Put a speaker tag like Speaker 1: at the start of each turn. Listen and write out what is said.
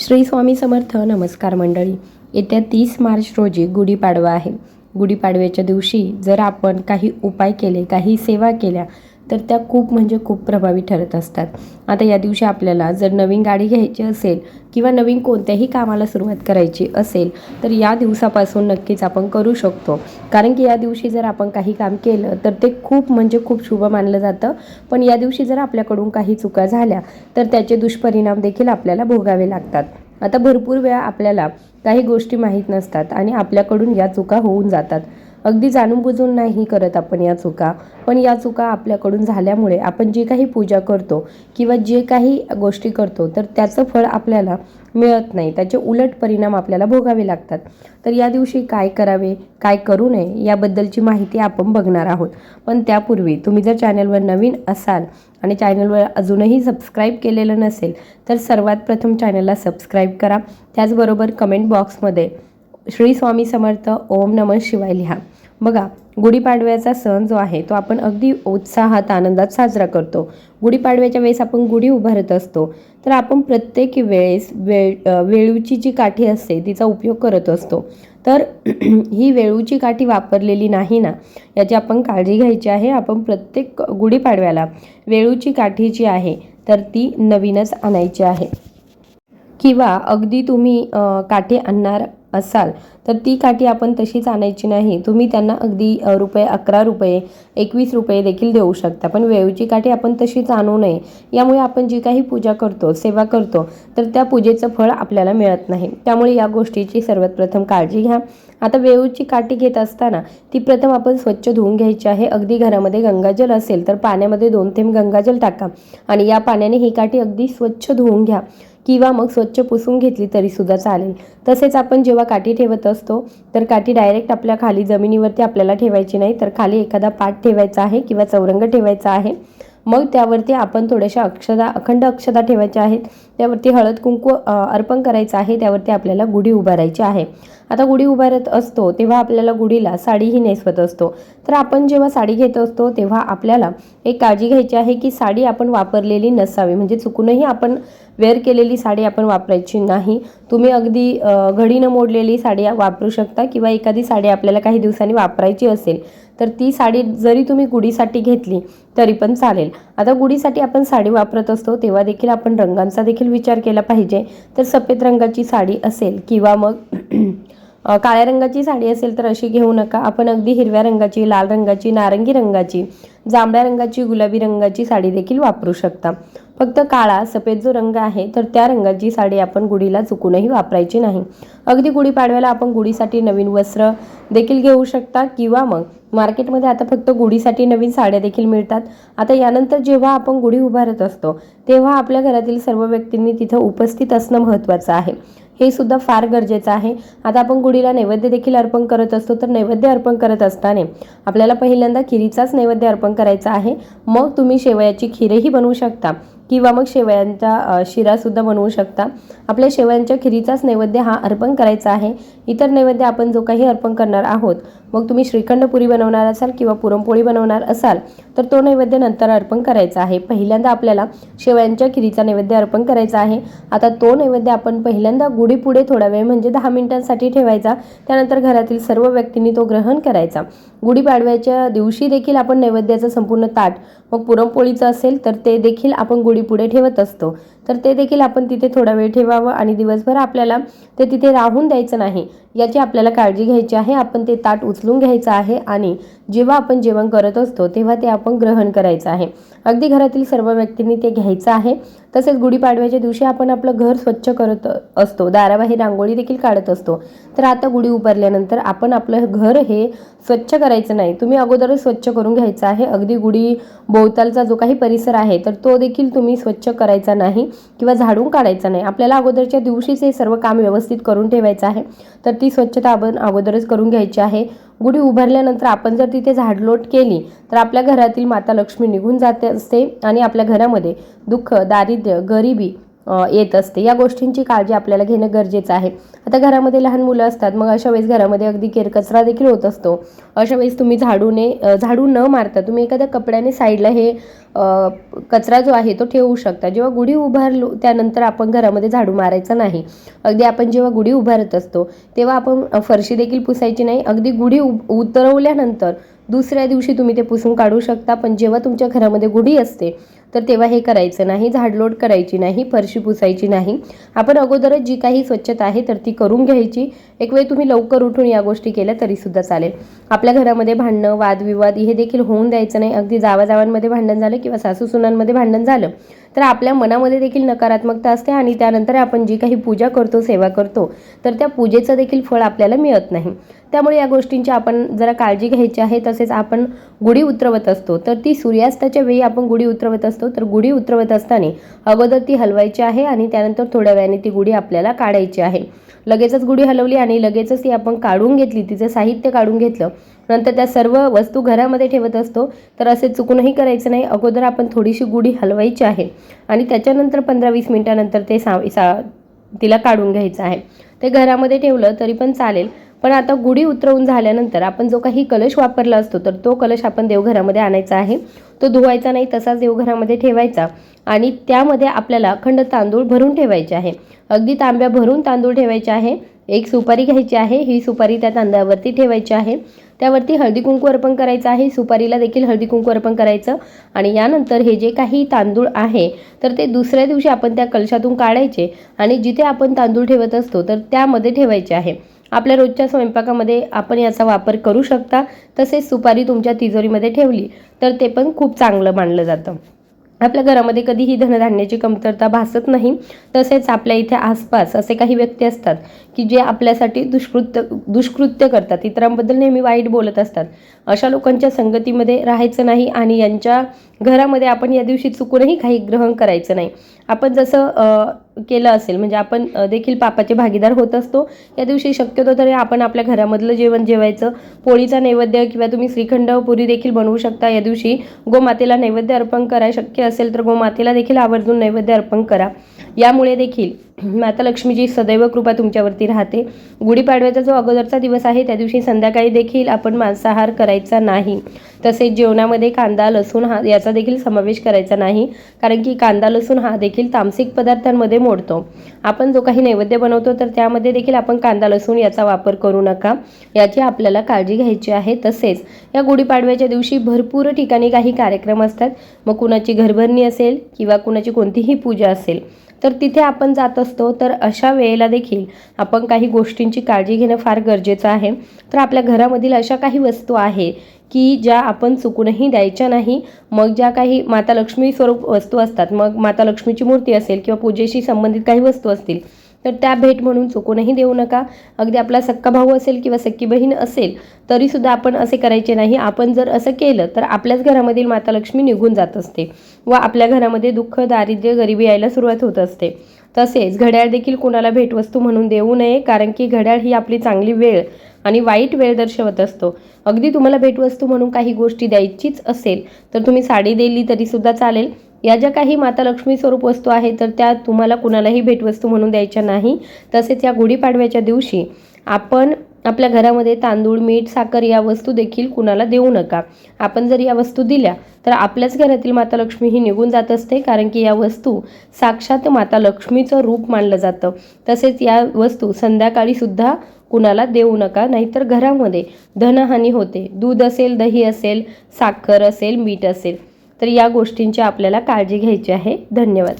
Speaker 1: श्री स्वामी समर्थ नमस्कार मंडळी. येत्या तीस मार्च रोजी गुढीपाडवा आहे. गुढीपाडव्याच्या दिवशी जर आपण काही उपाय केले काही सेवा केल्या तर त्या खूप म्हणजे खूप प्रभावी ठरत असतात. आता या दिवशी आपल्याला जर नवीन गाडी घ्यायची असेल किंवा नवीन कोणत्याही कामाला सुरुवात करायची असेल तर या दिवसापासून नक्कीच आपण करू शकतो. कारण की या दिवशी जर आपण काही काम केलं तर ते खूप म्हणजे खूप शुभ मानलं जातं. पण या दिवशी जर आपल्याकडून काही चुका झाल्या तर त्याचे दुष्परिणाम देखील आपल्याला भोगावे लागतात. आता भरपूर वेळा आपल्याला काही गोष्टी माहीत नसतात आणि आपल्याकडून या चुका होऊन जातात. अगदी जाणून बुजून नाही करत आपण या चुका. पण या चुका आपल्याकडून झाल्यामुळे आपण जे काही पूजा करतो किंवा जे काही गोष्टी करतो तर त्याचं फळ आपल्याला मिळत नाही. त्याचे उलट परिणाम आपल्याला भोगावे लागतात. तर या दिवशी काय करावे काय करू नये याबद्दलची माहिती आपण बघणार आहोत. पण त्यापूर्वी तुम्ही जर चॅनलवर नवीन असाल आणि चॅनलवर अजूनही सबस्क्राईब केलेलं नसेल तर सर्वात प्रथम चॅनलला सबस्क्राईब करा. त्याचबरोबर कमेंट बॉक्समध्ये श्री स्वामी समर्थ ओम नमः शिवाय लिहा. बघा गुढीपाडव्याचा सण जो आहे तो आपण अगदी उत्साहात आनंदात साजरा करतो. गुढीपाडव्याच्या वेळेस आपण गुढी उभारत असतो. तर आपण प्रत्येक वेळेस वेळ वेळूची जी काठी असते तिचा उपयोग करत असतो. तर ही वेळूची काठी वापरलेली नाही ना याची आपण काळजी घ्यायची आहे. आपण प्रत्येक गुढीपाडव्याला वेळूची काठी जी आहे तर ती नवीनच आणायची आहे. किंवा अगदी तुम्ही काठी आणणार असाल तर ती काठी आपण तशीच आणायची नाही. तुम्ही त्यांना अगदी रुपये अकरा रुपये एकवीस रुपये देखील देऊ शकता. पण वेळूची काठी आपण तशीच आणू नये. यामुळे आपण जी काही पूजा करतो सेवा करतो तर त्या पूजेचं फळ आपल्याला मिळत नाही. त्यामुळे या गोष्टीची सर्वात प्रथम काळजी घ्या. आता वेळूची काठी घेत असताना ती प्रथम आपण स्वच्छ धुवून घ्यायची आहे. अगदी घरामध्ये गंगाजल असेल तर पाण्यामध्ये दोन थेंब गंगाजल टाका आणि या पाण्याने ही काठी अगदी स्वच्छ धुवून घ्या. किंवा मग स्वच्छ पुसून घेतली तरी सुद्धा चालेल. तसेच आपण जेव्हा काठी ठेवत असतो तर काठी डायरेक्ट आपल्या खाली जमिनीवरती आपल्याला ठेवायची नाही तर खाली एखादा पाठ ठेवायचा आहे किंवा चौरंग ठेवायचा आहे. मग त्यावरती आपण थोड्याशा अक्षदा अखंड अक्षदा ठेवायच्या आहेत. त्यावरती हळद कुंकू अर्पण करायचं आहे. त्यावरती आपल्याला गुढी उभारायची आहे. आता गुढी उभारत असतो तेव्हा आपल्याला गुढीला साडीही नेसवत असतो. तर आपण जेव्हा साडी घेत असतो तेव्हा आपल्याला एक काळजी घ्यायची आहे की साडी आपण वापरलेली नसावी. म्हणजे चुकूनही आपण वेअर केलेली साडी आपण वापरायची नाही. तुम्ही अगदी घडीनं मोडलेली साडी वापरू शकता किंवा एखादी साडी आपल्याला काही दिवसांनी वापरायची असेल तर ती साडी जरी तुम्ही गुढीसाठी घेतली तरी पण चालेल. आता गुढीसाठी आपण साडी वापरत असतो तेव्हा देखील आपण रंगांचा देखील विचार केला पाहिजे. तर सफेद रंगाची साडी असेल किंवा मग काळ्या रंगाची साडी असेल तर अशी घेऊ नका. आपण अगदी हिरव्या रंगाची लाल रंगाची नारंगी रंगाची जांभळ्या रंगाची गुलाबी रंगाची साडी देखील वापरू शकता. फक्त काळा सफेद जो रंग आहे तर त्या रंगाची साडी आपण गुढीला चुकूनही वापरायची नाही. अगदी गुढीपाडव्याला आपण गुढीसाठी नवीन वस्त्र देखील घेऊ शकता किंवा मग मार्केटमध्ये आता फक्त गुढीसाठी नवीन साड्या देखील मिळतात. आता यानंतर जेव्हा आपण गुढी उभारत असतो तेव्हा आपल्या घरातील सर्व व्यक्तींनी तिथं उपस्थित असणं महत्त्वाचं आहे. हे सुद्धा फार गरजेचं आहे. आता आपण गुढीला नैवेद्य देखील अर्पण करत असतो तर नैवेद्य अर्पण करत असताना आपल्याला पहिल्यांदा खिरीचाच नैवेद्य अर्पण करायचा आहे. मग तुम्ही शेवयाची खीरही बनवू शकता. किंवा मग शेवयांचा शिरासुद्धा बनवू शकता. आपल्या शेवयांच्या खिरीचाच नैवेद्य हा अर्पण करायचा आहे. इतर नैवेद्य आपण जो काही अर्पण करणार आहोत मग तुम्ही श्रीखंड पुरी बनवणार असाल किंवा पुरणपोळी बनवणार असाल तर तो नैवेद्य नंतर अर्पण करायचा आहे. पहिल्यांदा आपल्याला शेवयांच्या खिरीचा नैवेद्य अर्पण करायचा आहे. आता तो नैवेद्य आपण पहिल्यांदा गुढीपुढे थोडा वेळ म्हणजे दहा मिनिटांसाठी ठेवायचा. त्यानंतर घरातील सर्व व्यक्तींनी तो ग्रहण करायचा. गुढीपाडव्याच्या दिवशी देखील आपण नैवेद्याचं संपूर्ण ताट मग पुरणपोळीचं असेल तर ते देखील आपण गुढी पुढे ठेवत असतो. तर ते देखील आपण तिथे थोडा वेळ ठेवावं आणि दिवसभर आपल्याला ते तिथे राहून द्यायचं नाही. याची आपल्याला काळजी घ्यायची आहे. आपण ते ताट उचलून घ्यायचं आहे आणि जेव्हा आपण जेवण करत असतो तेव्हा ते आपण ग्रहण करायचं आहे. अगदी घरातील सर्व व्यक्तींनी ते घ्यायचं आहे. तसेच गुढीपाडव्याच्या दिवशी आपण आपलं घर स्वच्छ करत असतो. दाराबाहेर रांगोळी देखील काढत असतो. तर आता गुढी उभारल्यानंतर आपण आपलं घर हे स्वच्छ करायचं नाही. तुम्ही अगोदरच स्वच्छ करून घ्यायचं आहे. अगदी गुढी भोवतालचा जो काही परिसर आहे तर तो देखील तुम्ही स्वच्छ करायचा नाही किंवा झाडून काढायचा नाही. आपल्याला अगोदरच्या दिवशीच हे सर्व काम व्यवस्थित करून ठेवायचं आहे. तर ती स्वच्छता आपण अगोदरच करून घ्यायची आहे. गुढी उभारल्यानंतर आपण जर तिथे झाडलोट केली तर आपल्या घरातील माता लक्ष्मी निघून जाते असते आणि आपल्या घरामध्ये दुःख दारिद्र्य गरिबी येत असते. या गोष्टींची काळजी आपल्याला घेणं गरजेचं आहे. आता घरामध्ये लहान मुलं असतात मग अशा वेळेस घरामध्ये अगदी केरकचरा देखील होत असतो. अशा वेळेस तुम्ही झाडूने झाडू न मारता तुम्ही एखाद्या कपड्याने साईडला हे कचरा जो आहे तो ठेवू शकता. जेव्हा गुढी उभारलो त्यानंतर आपण घरामध्ये झाडू मारायचा नाही. अगदी आपण जेव्हा गुढी उभारत असतो तेव्हा आपण फरशी देखील पुसायची नाही. अगदी गुढी उतरवल्यानंतर दुसऱ्या दिवशी तुम्ही ते पुसून काढू शकता पण जेव्हा तुमच्या घरामध्ये गुढी असते तर तेव्हा हे करायचं नाही झाडलोट करायची नाही फरशी पुसायची नाही. आपण अगोदरच जी काही स्वच्छता आहे तर ती करून घ्यायची. एक वेळ तुम्ही लवकर उठून या गोष्टी केल्या तरीसुद्धा चालेल. आपल्या घरामध्ये भांडणं वादविवाद हे देखील होऊन द्यायचं नाही. अगदी जावाजावांमध्ये भांडण झालं किंवा सासूसुनांमध्ये भांडण झालं तर आपल्या मनामध्ये देखील नकारात्मकता असते आणि त्यानंतर आपण जी काही पूजा करतो सेवा करतो तर त्या पूजेचं देखील फळ आपल्याला मिळत नाही. त्यामुळे या गोष्टींची आपण जरा काळजी घ्यायची आहे. तसेच आपण गुढी उतरवत असतो तर ती सूर्यास्ताच्या वेळी आपण गुढी उतरवत असतो. तर गुढी उतरवत असताना अगोदर ती हलवायची आहे आणि त्यानंतर थोड्या वेळाने ती गुढी आपल्याला काढायची आहे. लगेचच गुढी हलवली आणि लगेचच ती आपण काढून घेतली तिचं साहित्य काढून घेतलं. नंतर त्या सर्व वस्तू घरामध्ये ठेवत असतो. तर असे चुकूनही करायचं नाही. अगोदर आपण थोडीशी गुढी हलवायची आहे. आणि त्याच्यानंतर पंधरा वीस मिनटानंतर ते सा सा तिला काढून घ्यायचं आहे. ते घरामध्ये ठेवलं तरी पण चालेल. पण आता गुढी उतरवून झाल्यानंतर आपण जो काही कलश वापरला असतो तर तो कलश आपण देवघरामध्ये आणायचा आहे. तो धुवायचा नाही तसाच देवघरामध्ये ठेवायचा आणि त्यामध्ये आपल्याला अखंड तांदूळ भरून ठेवायचे आहे. अगदी तांब्या भरून तांदूळ ठेवायचे आहे. एक सुपारी घ्यायची आहे ही सुपारी त्या तांदळावरती ठेवायची आहे. त्यावरती हळदी कुंकू अर्पण करायचं आहे. सुपारीला देखील हळदी कुंकू अर्पण करायचं आणि यानंतर हे जे काही तांदूळ आहे तर ते दुसऱ्या दिवशी आपण त्या कलशातून काढायचे आणि जिथे आपण तांदूळ ठेवत असतो तर त्यामध्ये ठेवायचे आहे. आपल्या रोजच्या स्वयंपाकामध्ये आपण याचा वापर करू शकता. तसेच सुपारी तुमच्या तिजोरीमध्ये ठेवली तर ते पण खूप चांगलं मानलं जातं. आपल्या घरामध्ये कधीही धनधान्याची कमतरता भासत नाही. तसेच आपल्या इथे आसपास असे काही व्यक्ती असतात की जे आपल्यासाठी दुष्कृत्य दुष्कृत्य करतात. इतरांबद्दल नेहमी वाईट बोलत असतात. अशा लोकांच्या संगतीमध्ये राहायचं नाही आणि यांच्या घरामध्ये आपण या दिवशी चुकूनही काही ग्रहण करायचं नाही. आपण जसं केलं असेल. म्हणजे आपण देखील पापाचे भागीदार होत असतो. या दिवशी शक्यतो तरी आपण आपल्या घरामधलं जेवण जेवायचं. पोळीचा नैवेद्य किंवा तुम्ही श्रीखंड पुरी देखील बनवू शकता. या दिवशी गोमातेला नैवेद्य अर्पण करा. शक्य असेल तर गोमातेला देखील आवर्जून नैवेद्य अर्पण करा. यामुळे देखील माता लक्ष्मीची सदैव कृपा तुमच्यावरती राहते. गुढीपाडव्याचा जो अगोदरचा दिवस आहे त्या दिवशी संध्याकाळी देखील आपण मांसाहार करायचा नाही. तसेच जेवणामध्ये कांदा लसूण हा याचा देखील समावेश करायचा नाही कारण की कांदा लसूण हा देखील तामसिक पदार्थांमध्ये मोडतो. आपण जो काही नैवेद्य बनवतो तर त्यामध्ये देखील आपण कांदा लसूण याचा वापर करू नका. याची आपल्याला काळजी घ्यायची आहे. तसेच या गुढीपाडव्याच्या दिवशी भरपूर ठिकाणी काही कार्यक्रम असतात. मग कुणाची घरभरणी असेल किंवा कुणाची कोणतीही पूजा असेल तर तिथे आपण जात असतो. तर अशा वेळेला देखील आपण काही गोष्टींची काळजी घेणं फार गरजेचं आहे. तर आपल्या घरामधील अशा काही वस्तू आहे की ज्या आपण चुकूनही द्यायच्या नाही. मग ज्या काही माता लक्ष्मी स्वरूप वस्तू असतात. मग माता लक्ष्मीची मूर्ती असेल किंवा पूजेशी संबंधित काही वस्तू असतील. तर त्या भेट म्हणून चुकूनही देऊ नका. अगदी आपला सक्का भाऊ असेल किंवा सक्की बहीण असेल तरीसुद्धा आपण असे करायचे नाही. आपण जर असं केलं तर आपल्याच घरामधील माता लक्ष्मी निघून जात असते व आपल्या घरामध्ये दुःख दारिद्र्य गरिबी यायला सुरुवात होत असते. तसेच घड्याळ देखील कोणाला भेटवस्तू म्हणून देऊ नये कारण की घड्याळ ही आपली चांगली वेळ आणि वाईट वेळ दर्शवत असतो. अगदी तुम्हाला भेटवस्तू म्हणून काही गोष्टी द्यायचीच असेल तर तुम्ही साडी दिली तरीसुद्धा चालेल. या ज्या काही माता लक्ष्मी स्वरूप वस्तू आहेत तर त्या तुम्हाला कुणालाही भेटवस्तू म्हणून द्यायच्या नाही. तसेच या गुढीपाडव्याच्या दिवशी आपण आपल्या घरामध्ये तांदूळ मीठ साखर या वस्तू देखील कुणाला देऊ नका. आपण जर या वस्तू दिल्या तर आपल्याच घरातील माता लक्ष्मी ही निघून जात असते कारण की या वस्तू साक्षात माता लक्ष्मीचं रूप मानलं जातं. तसेच या वस्तू संध्याकाळीसुद्धा कुणाला देऊ नका नाहीतर घरामध्ये धनहानी होते. दूध असेल दही असेल साखर असेल मीठ असेल. तर या गोष्टींची आपल्याला काळजी घ्यायची आहे. धन्यवाद.